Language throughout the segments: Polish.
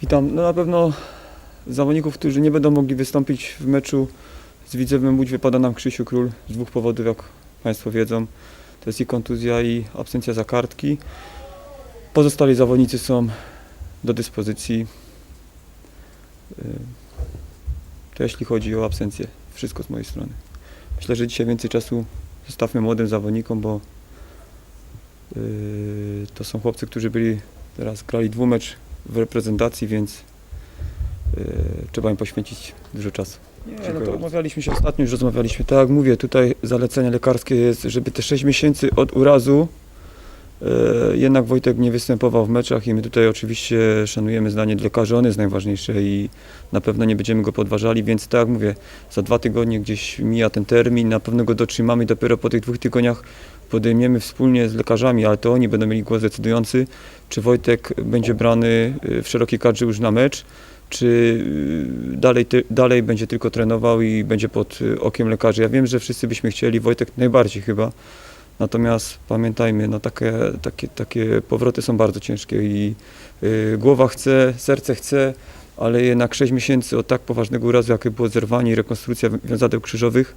Witam. No na pewno zawodników, którzy nie będą mogli wystąpić w meczu z Widzewem Łódź wypada nam Krzysiu Król z dwóch powodów, jak Państwo wiedzą. To jest i kontuzja i absencja za kartki. Pozostali zawodnicy są do dyspozycji. Y, To jeśli chodzi o absencję, wszystko z mojej strony. Myślę, że dzisiaj więcej czasu zostawmy młodym zawodnikom, bo to są chłopcy, którzy byli teraz grali dwumecz w reprezentacji, więc y, trzeba im poświęcić dużo czasu. Nie, no to umawialiśmy się ostatnio, już rozmawialiśmy. Tak jak mówię, tutaj zalecenie lekarskie jest, żeby te 6 miesięcy od urazu e, jednak Wojtek nie występował w meczach i my tutaj oczywiście szanujemy zdanie lekarzy, on jest najważniejsze i na pewno nie będziemy go podważali, więc tak jak mówię, za dwa tygodnie gdzieś mija ten termin, na pewno go dotrzymamy i dopiero po tych dwóch tygodniach podejmiemy wspólnie z lekarzami, ale to oni będą mieli głos decydujący, czy Wojtek będzie brany e, w szerokiej kadrze już na mecz, czy y, dalej, dalej będzie tylko trenował i będzie pod y, okiem lekarzy. Ja wiem, że wszyscy byśmy chcieli, Wojtek najbardziej chyba, natomiast pamiętajmy, no takie, takie, takie powroty są bardzo ciężkie i y, głowa chce, serce chce, ale jednak 6 miesięcy od tak poważnego urazu, jakie było zerwanie i rekonstrukcja wiązadeł krzyżowych,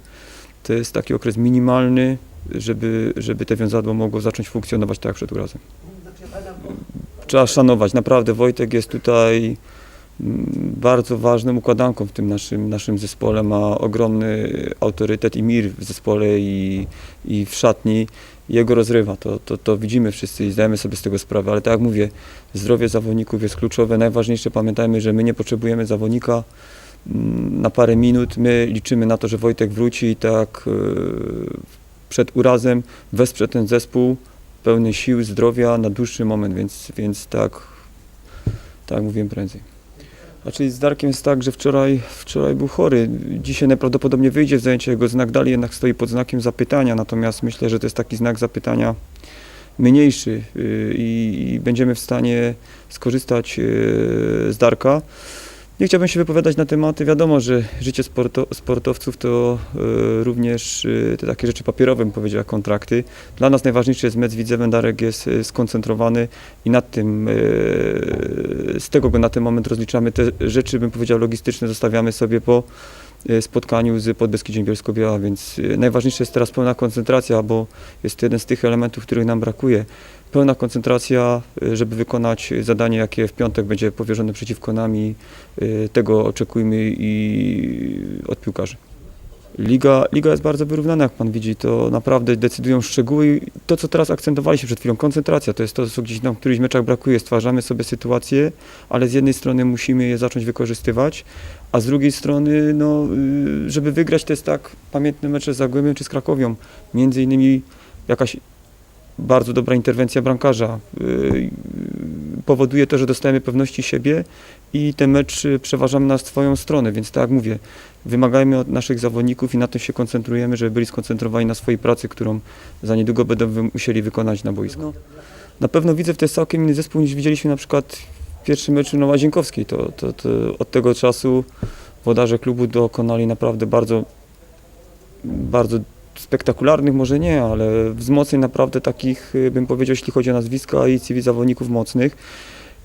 to jest taki okres minimalny, żeby, żeby te wiązadło mogło zacząć funkcjonować tak jak przed urazem. Trzeba szanować, naprawdę Wojtek jest tutaj mm, bardzo ważną układanką w tym naszym, naszym zespole. Ma ogromny autorytet i mir w zespole i, i w szatni. Jego rozrywa, to, to, to widzimy wszyscy i zdajemy sobie z tego sprawę, ale tak jak mówię, zdrowie zawodników jest kluczowe. Najważniejsze pamiętajmy, że my nie potrzebujemy zawodnika na parę minut. My liczymy na to, że Wojtek wróci i tak yy, przed urazem wesprze ten zespół pełny sił, zdrowia na dłuższy moment, więc, więc tak, tak mówiłem prędzej. Czyli z Darkiem jest tak, że wczoraj, wczoraj był chory. Dzisiaj najprawdopodobniej wyjdzie w zajęcie, jego znak dalej jednak stoi pod znakiem zapytania, natomiast myślę, że to jest taki znak zapytania mniejszy yy, i, i będziemy w stanie skorzystać yy, z Darka. Nie chciałbym się wypowiadać na tematy. Wiadomo, że życie sporto, sportowców to yy, również yy, te takie rzeczy papierowe, bym powiedział, jak kontrakty. Dla nas najważniejszy jest mecz z Widzewem. Darek jest yy, skoncentrowany i nad tym, yy, z tego go na ten moment rozliczamy. Te rzeczy, bym powiedział, logistyczne zostawiamy sobie po spotkaniu z Podbeskidziem Bielsko-Biała, więc yy, najważniejsza jest teraz pełna koncentracja, bo jest to jeden z tych elementów, których nam brakuje. Pełna koncentracja, yy, żeby wykonać zadanie, jakie w piątek będzie powierzone przeciwko nam i yy, tego oczekujmy i od piłkarzy. Liga, liga jest bardzo wyrównana, jak pan widzi, to naprawdę decydują szczegóły. To, co teraz akcentowaliśmy przed chwilą, koncentracja, to jest to, co gdzieś nam w którychś meczach brakuje. Stwarzamy sobie sytuacje, ale z jednej strony musimy je zacząć wykorzystywać, a z drugiej strony, no, y, żeby wygrać, to jest tak, pamiętne mecze z Zagłębiem czy z Krakowią. Między innymi jakaś bardzo dobra interwencja bramkarza y, powoduje to, że dostajemy pewności siebie i ten mecz y, przeważamy na swoją stronę, więc tak jak mówię, wymagajmy od naszych zawodników i na tym się koncentrujemy, żeby byli skoncentrowani na swojej pracy, którą za niedługo będą musieli wykonać na boisku. Na pewno widzę, to jest całkiem inny zespół niż widzieliśmy na przykład w pierwszym meczu na Łazienkowskiej. To, to, to od tego czasu włodarze klubu dokonali naprawdę bardzo, bardzo spektakularnych, może nie, ale wzmocnień naprawdę takich, y, bym powiedział, jeśli chodzi o nazwiska i CV zawodników mocnych.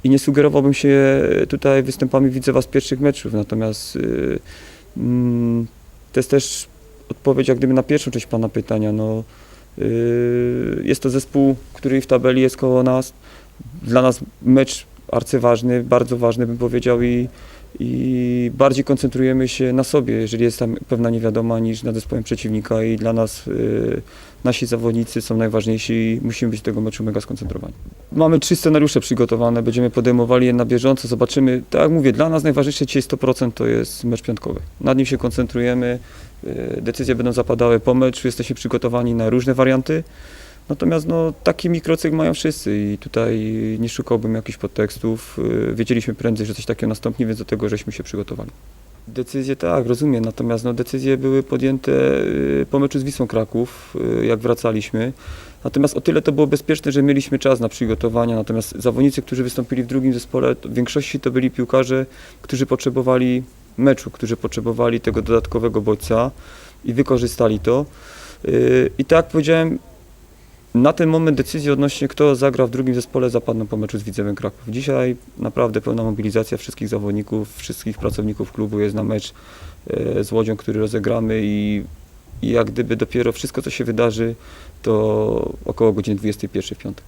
I nie sugerowałbym się tutaj występami Widzewa z pierwszych meczów, natomiast y, mm, to jest też odpowiedź jak gdyby na pierwszą część Pana pytania. No, y, jest to zespół, który w tabeli jest koło nas. Dla nas mecz arcyważny, bardzo ważny bym powiedział i, i bardziej koncentrujemy się na sobie, jeżeli jest tam pewna niewiadoma niż nad zespołem przeciwnika i dla nas y, nasi zawodnicy są najważniejsi i musimy być tego meczu mega skoncentrowani. Mamy trzy scenariusze przygotowane, będziemy podejmowali je na bieżąco, zobaczymy. Tak jak mówię, dla nas najważniejsze dzisiaj 100% to jest mecz piątkowy. Nad nim się koncentrujemy, y, decyzje będą zapadały po meczu, jesteśmy przygotowani na różne warianty. Natomiast no, taki mikrocykl mają wszyscy i tutaj nie szukałbym jakichś podtekstów. Y, Wiedzieliśmy prędzej, że coś takiego nastąpi, więc do tego żeśmy się przygotowali. Decyzje tak, rozumiem, natomiast no, decyzje były podjęte y, po meczu z Wisłą Kraków, y, jak wracaliśmy. Natomiast o tyle to było bezpieczne, że mieliśmy czas na przygotowania, natomiast zawodnicy, którzy wystąpili w drugim zespole, w większości to byli piłkarze, którzy potrzebowali meczu, którzy potrzebowali tego dodatkowego bodźca i wykorzystali to. I tak jak powiedziałem, na ten moment decyzje odnośnie kto zagra w drugim zespole zapadną po meczu z Widzewem Kraków. Dzisiaj naprawdę pełna mobilizacja wszystkich zawodników, wszystkich pracowników klubu jest na mecz e, z Łodzią, który rozegramy i, i jak gdyby dopiero wszystko co się wydarzy to około godziny 21 w piątek.